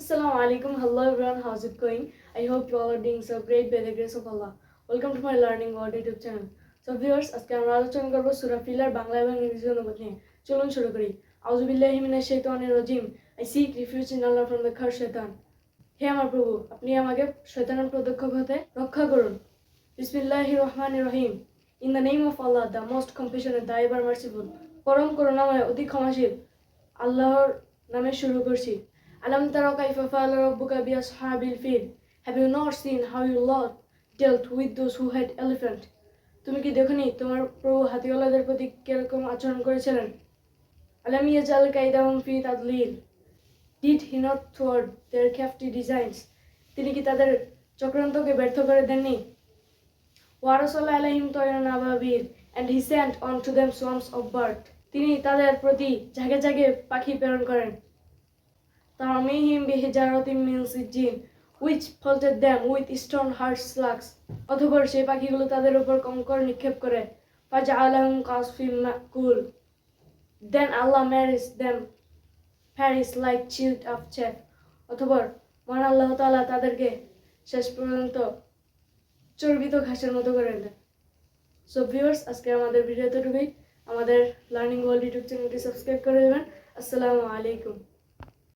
Assalamu alaikum. Hello everyone. How's it going? I hope you all are doing so great by the grace of Allah. Welcome to my Learning World YouTube channel. So viewers, আজকে আমরা আলোচনা করব সূরা filler Bangla এবং ইংরেজি অনুবাদ নিয়ে চলুন শুরু করি আউযু বিল্লাহি মিনাশ শাইতানির রাজিম I seek refuge in Allah from the খার শয়তান হে আমার প্রভু আপনি আমাকে শয়তানের প্রদক্ষেপ হতে রক্ষা করুন বিসমিল্লাহির রহমানির রহিম in the name of Allah the most compassionate the ever merciful পরম করুণাময় অতি ক্ষমাশীল আল্লাহর নামে শুরু করছি আলম তারা কাইফা ফাআলা রাব্বুকা বিআসহাবিল feel have you not seen how your lord dealt with those who had elephant? তুমি কি দেখনি তোমার প্রভু হাতিওয়ালাদের প্রতি কীরকম আচরণ করেছিলেন? আলাম ইয়াজাল কাইদাহুম ফি তাদলিল। Did he not thwart their crafty designs তিনি কি তাদের চক্রান্তকে ব্যর্থ করে দেননি? ওয়ারসল আলাইহিম তয়রান আবাবির and he sent on to them swarms of bird তিনি তাদের প্রতি ঝাঁকে ঝাঁকে পাখি প্রেরণ করেন। তারমিহিম বিহিজারতিম মিন সিজ্জিন which pelted them with stone hard slugs অথবা সেই পাখিগুলো তাদের উপর কঙ্কর নিক্ষেপ করে। ফাজা আলহম কাসফিম কুল দেন আল্লাহ ম্যারিজ them Paris like chewed of chaff অথবা মহান আল্লাহ তাআলা তাদেরকে শেষ পর্যন্ত চর্বিত ঘাসের মতো করে দেন। সো ভিউয়ার্স আজকে আমাদের ভিডিও এতটুকুই। আমাদের লার্নিং ওয়ার্ল্ড ইউটিউব চ্যানেলটি সাবস্ক্রাইব করে দেবেন। আসসালামু আলাইকুম।